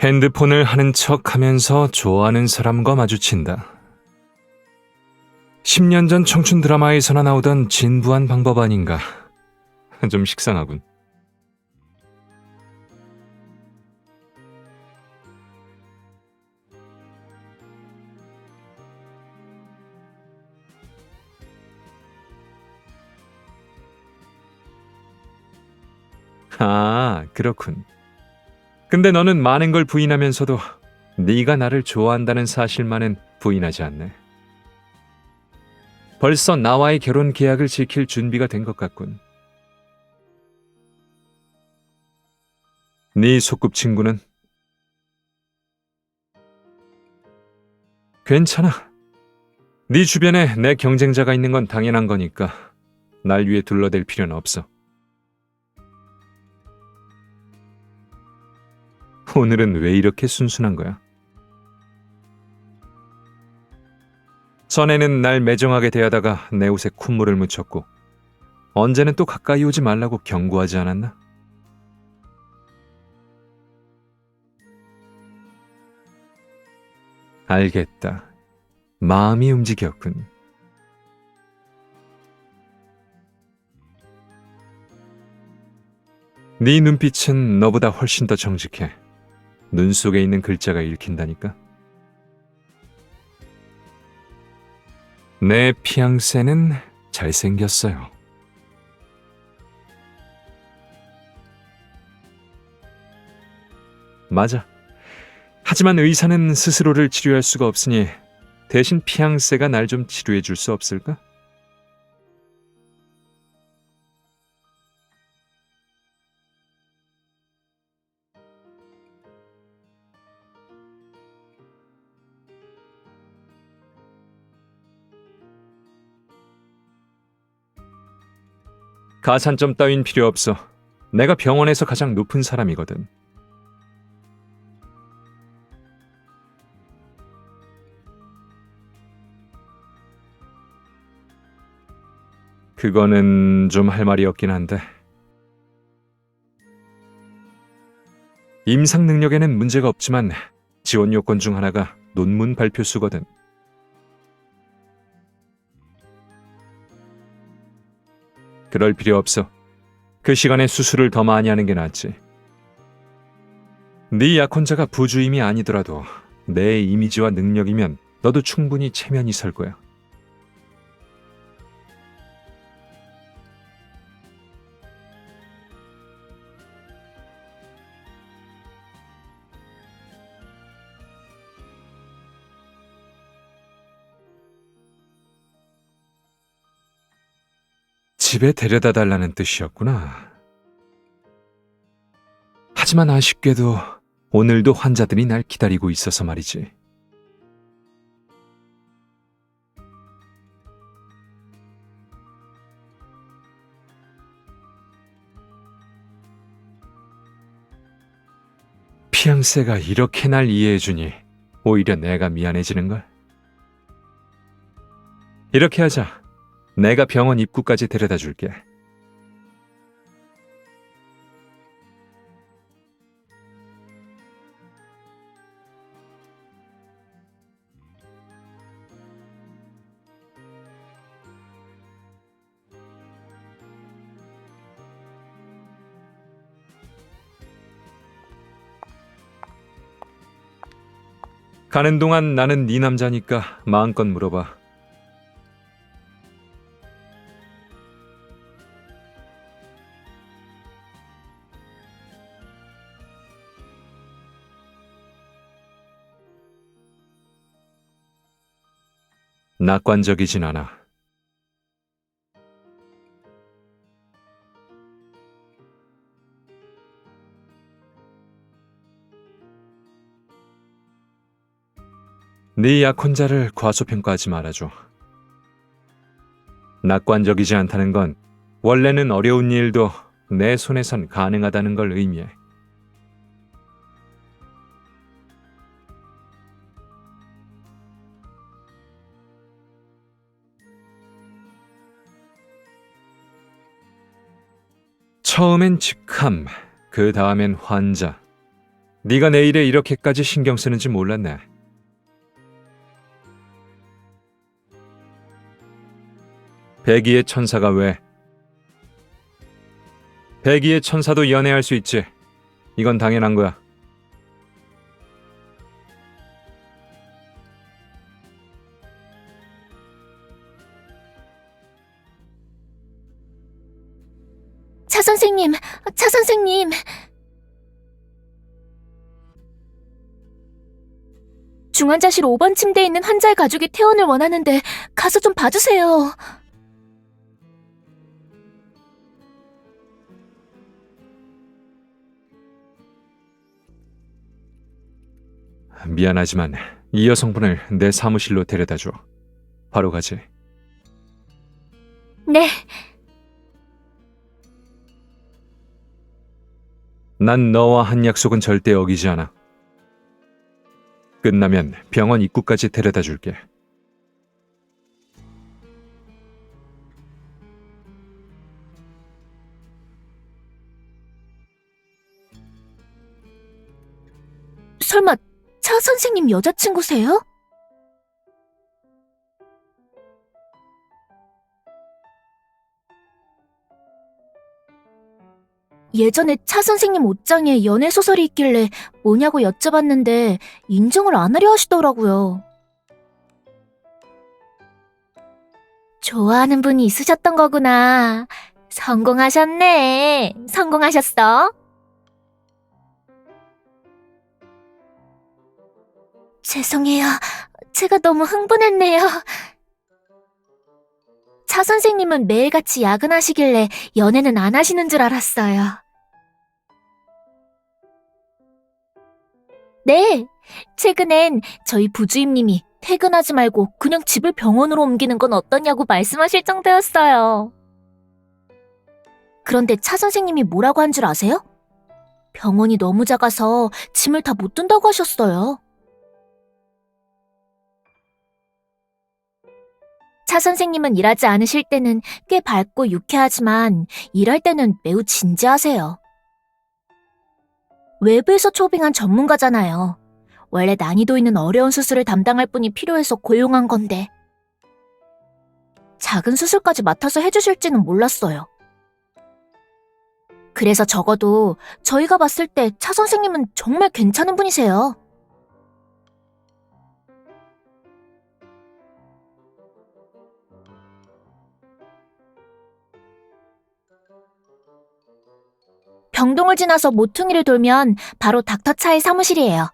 핸드폰을 하는 척 하면서 좋아하는 사람과 마주친다. 10년 전 청춘 드라마에서나 나오던 진부한 방법 아닌가. 좀 식상하군. 아, 그렇군. 근데 너는 많은 걸 부인하면서도 네가 나를 좋아한다는 사실만은 부인하지 않네. 벌써 나와의 결혼 계약을 지킬 준비가 된 것 같군. 네 소꿉친구는 괜찮아. 네 주변에 내 경쟁자가 있는 건 당연한 거니까 날 위해 둘러댈 필요는 없어. 오늘은 왜 이렇게 순순한 거야? 전에는 날 매정하게 대하다가 내 옷에 콧물을 묻혔고 언제는 또 가까이 오지 말라고 경고하지 않았나? 알겠다. 마음이 움직였군. 네 눈빛은 너보다 훨씬 더 정직해. 눈 속에 있는 글자가 읽힌다니까. 내 피앙새는 잘생겼어요. 맞아. 하지만 의사는 스스로를 치료할 수가 없으니 대신 피앙새가 날 좀 치료해 줄 수 없을까? 가산점 따윈 필요 없어. 내가 병원에서 가장 높은 사람이거든. 그거는 좀 할 말이 없긴 한데. 임상 능력에는 문제가 없지만 지원 요건 중 하나가 논문 발표 수거든. 그럴 필요 없어. 그 시간에 수술을 더 많이 하는 게 낫지. 네 약혼자가 부주임이 아니더라도 내 이미지와 능력이면 너도 충분히 체면이 설 거야. 집에 데려다 달라는 뜻이었구나. 하지만 아쉽게도 오늘도 환자들이 날 기다리고 있어서 말이지. 피앙새가 이렇게 날 이해해주니 오히려 내가 미안해지는 걸. 이렇게 하자. 내가 병원 입구까지 데려다 줄게. 가는 동안 나는 네 남자니까 마음껏 물어봐. 낙관적이진 않아. 네 약혼자를 과소평가하지 말아줘. 낙관적이지 않다는 건 원래는 어려운 일도 내 손에선 가능하다는 걸 의미해. 처음엔 직함, 그 다음엔 환자, 네가 내 일에 이렇게까지 신경 쓰는지 몰랐네. 백이의 천사가 왜? 백이의 천사도 연애할 수 있지. 이건 당연한 거야. 차 선생님, 차 선생님. 중환자실 5번 침대에 있는 환자의 가족이 퇴원을 원하는데 가서 좀 봐주세요. 미안하지만 이 여성분을 내 사무실로 데려다 줘. 바로 가지. 네, 난 너와 한 약속은 절대 어기지 않아. 끝나면 병원 입구까지 데려다 줄게. 설마 차 선생님 여자친구세요? 예전에 차 선생님 옷장에 연애 소설이 있길래 뭐냐고 여쭤봤는데 인정을 안 하려 하시더라고요. 좋아하는 분이 있으셨던 거구나. 성공하셨네. 성공하셨어. 죄송해요. 제가 너무 흥분했네요. 차 선생님은 매일같이 야근하시길래 연애는 안 하시는 줄 알았어요. 네, 최근엔 저희 부주임님이 퇴근하지 말고 그냥 집을 병원으로 옮기는 건 어떠냐고 말씀하실 정도였어요. 그런데 차 선생님이 뭐라고 한 줄 아세요? 병원이 너무 작아서 짐을 다 못 든다고 하셨어요. 차 선생님은 일하지 않으실 때는 꽤 밝고 유쾌하지만 일할 때는 매우 진지하세요. 외부에서 초빙한 전문가잖아요. 원래 난이도 있는 어려운 수술을 담당할 분이 필요해서 고용한 건데. 작은 수술까지 맡아서 해주실지는 몰랐어요. 그래서 적어도 저희가 봤을 때 차 선생님은 정말 괜찮은 분이세요. 병동을 지나서 모퉁이를 돌면 바로 닥터 차의 사무실이에요.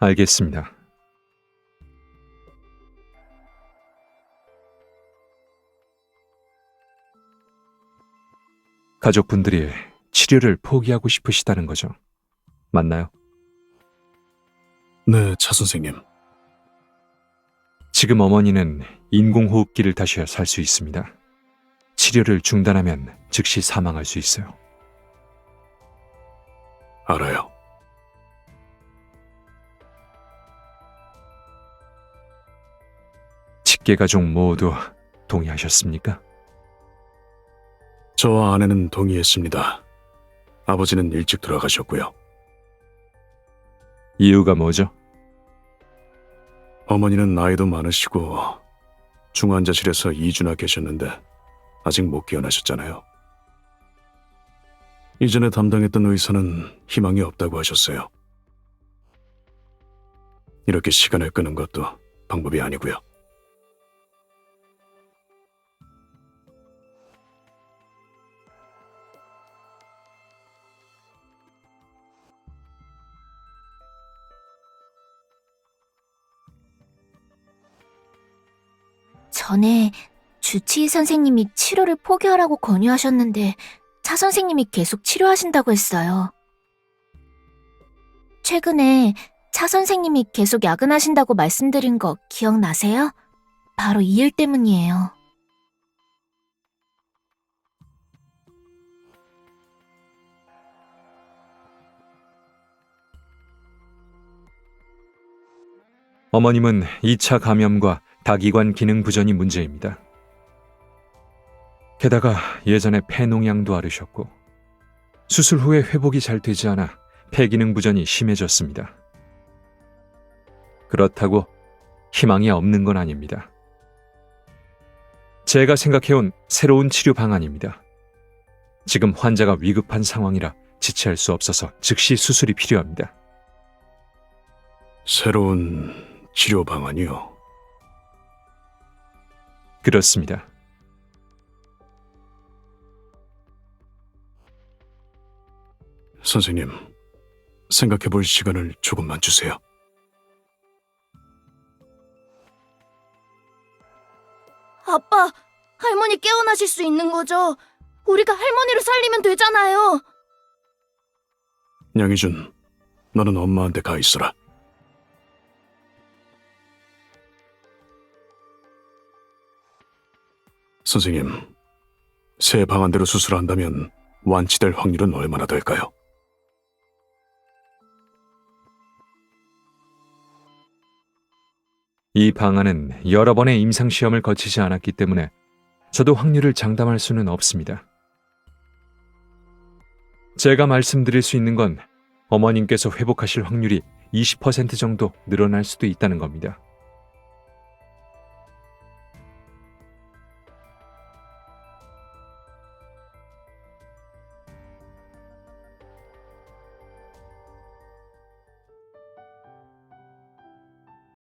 알겠습니다. 가족분들이 치료를 포기하고 싶으시다는 거죠. 맞나요? 네, 차 선생님. 지금 어머니는 인공호흡기를 다셔야 살 수 있습니다. 치료를 중단하면 즉시 사망할 수 있어요. 알아요. 직계 가족 모두 동의하셨습니까? 저와 아내는 동의했습니다. 아버지는 일찍 돌아가셨고요. 이유가 뭐죠? 어머니는 나이도 많으시고 중환자실에서 2주나 계셨는데 아직 못 깨어나셨잖아요. 이전에 담당했던 의사는 희망이 없다고 하셨어요. 이렇게 시간을 끄는 것도 방법이 아니고요. 전에 주치의 선생님이 치료를 포기하라고 권유하셨는데 차 선생님이 계속 치료하신다고 했어요. 최근에 차 선생님이 계속 야근하신다고 말씀드린 거 기억나세요? 바로 이 일 때문이에요. 어머님은 2차 감염과 다기관 기능 부전이 문제입니다. 게다가 예전에 폐농양도 앓으셨고 수술 후에 회복이 잘 되지 않아 폐기능 부전이 심해졌습니다. 그렇다고 희망이 없는 건 아닙니다. 제가 생각해온 새로운 치료 방안입니다. 지금 환자가 위급한 상황이라 지체할 수 없어서 즉시 수술이 필요합니다. 새로운 치료 방안이요. 그렇습니다. 선생님, 생각해 볼 시간을 조금만 주세요. 아빠, 할머니 깨어나실 수 있는 거죠? 우리가 할머니를 살리면 되잖아요. 양희준, 너는 엄마한테 가 있어라. 선생님, 새 방안대로 수술한다면 완치될 확률은 얼마나 될까요? 이 방안은 여러 번의 임상시험을 거치지 않았기 때문에 저도 확률을 장담할 수는 없습니다. 제가 말씀드릴 수 있는 건 어머님께서 회복하실 확률이 20% 정도 늘어날 수도 있다는 겁니다.